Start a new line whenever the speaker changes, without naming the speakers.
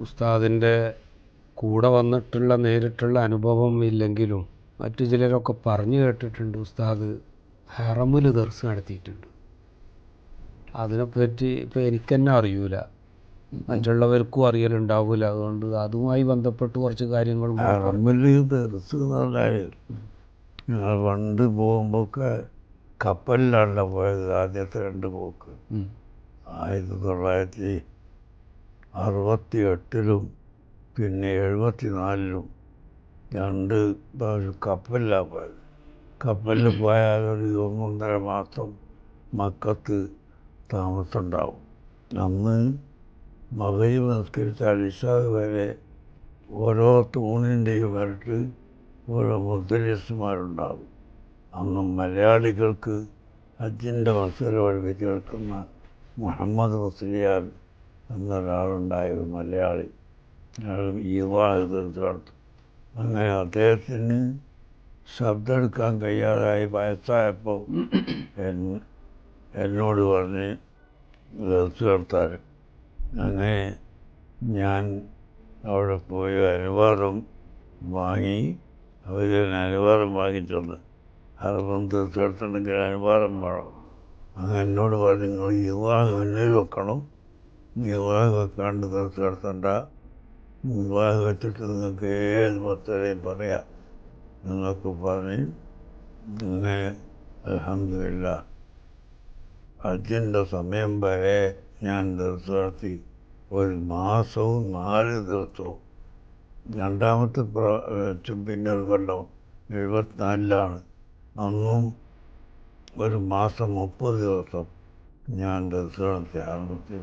ഉസ്താദിന്റെ കൂടെ വന്നിട്ടുള്ള നേരിട്ടുള്ള അനുഭവം ഇല്ലെങ്കിലും മറ്റു ചിലരൊക്കെ പറഞ്ഞു കേട്ടിട്ടുണ്ട്. ഉസ്താദ് ഹറമിൽ ദർസ് നടത്തിയിട്ടുണ്ട്. അതിനെപ്പറ്റി ഇപ്പം എനിക്ക് തന്നെ അറിയൂല. മറ്റുള്ളവർക്കും അറിയലുണ്ടാവില്ല അതുകൊണ്ട് അതുമായി ബന്ധപ്പെട്ട് കുറച്ച് കാര്യങ്ങൾ
ഹറമിൽ ദർസ് പണ്ട് പോകുമ്പോഴൊക്കെ കപ്പലിലാണ് പോയത് ആദ്യത്തെ രണ്ട് പോക്ക്. ആയിരത്തി തൊള്ളായിരത്തി അറുപത്തി എട്ടിലും പിന്നെ എഴുപത്തി നാലിലും രണ്ട് പ്രാവശ്യം കപ്പലിലാണ് പോയത്. കപ്പലിൽ പോയാൽ ഒരു ഒന്നൊന്നര മാസം മക്കത്ത് താമസമുണ്ടാവും. അന്ന് മകയും നിസ്കരിച്ച അലിസാദ് വരെ ഓരോ തൂണിന്റെയും വരട്ട് ഓരോ മുദ്രസ്മാരുണ്ടാകും അന്ന് മലയാളികൾക്ക് അജിന്റെ മത്സരം അടുപ്പിച്ച് കിടക്കുന്ന മുഹമ്മദ് മുസ്ലിയാർ എന്നൊരാളുണ്ടായിരുന്നു മലയാളി. അയാൾ ഈവാഹ് നടത്തും അങ്ങനെ അദ്ദേഹത്തിന് ശബ്ദം എടുക്കാൻ കഴിയാതായി വയസ്സായപ്പോൾ എന്നോട് പറഞ്ഞ് ദർസ് നടത്താൻ അങ്ങനെ ഞാൻ അവിടെ പോയി അനുവാദം വാങ്ങി അവർ അനുവാദം വാങ്ങിയിട്ടുണ്ട് ഹർബം തീർച്ചയായിട്ടുണ്ടെങ്കിൽ അനുവാദം വേണം. അങ്ങനെ എന്നോട് പറഞ്ഞു നിങ്ങൾ യുവാഹം മുന്നിൽ വെക്കണം വിവാഹം വെക്കാണ്ട് നടത്തണ്ട വിവാഹം വെച്ചിട്ട് നിങ്ങൾക്ക് ഏത് മത്തരെയും പറയാം. നിങ്ങൾക്ക് പറഞ്ഞ് അങ്ങനെ അലഹമില്ല അജിന്റെ സമയം വരെ ഞാൻ ദർസ് നടത്തി ഒരു മാസവും നാല് ദിവസവും. രണ്ടാമത്തെ പ്രാവശ്യം പിന്നെ ഒരു കൊല്ലം എഴുപത്തിനാലിലാണ്. അന്നും ഒരു മാസം മുപ്പത് ദിവസം. ഞാൻ ദർസ് നടത്തി അറുപത്തി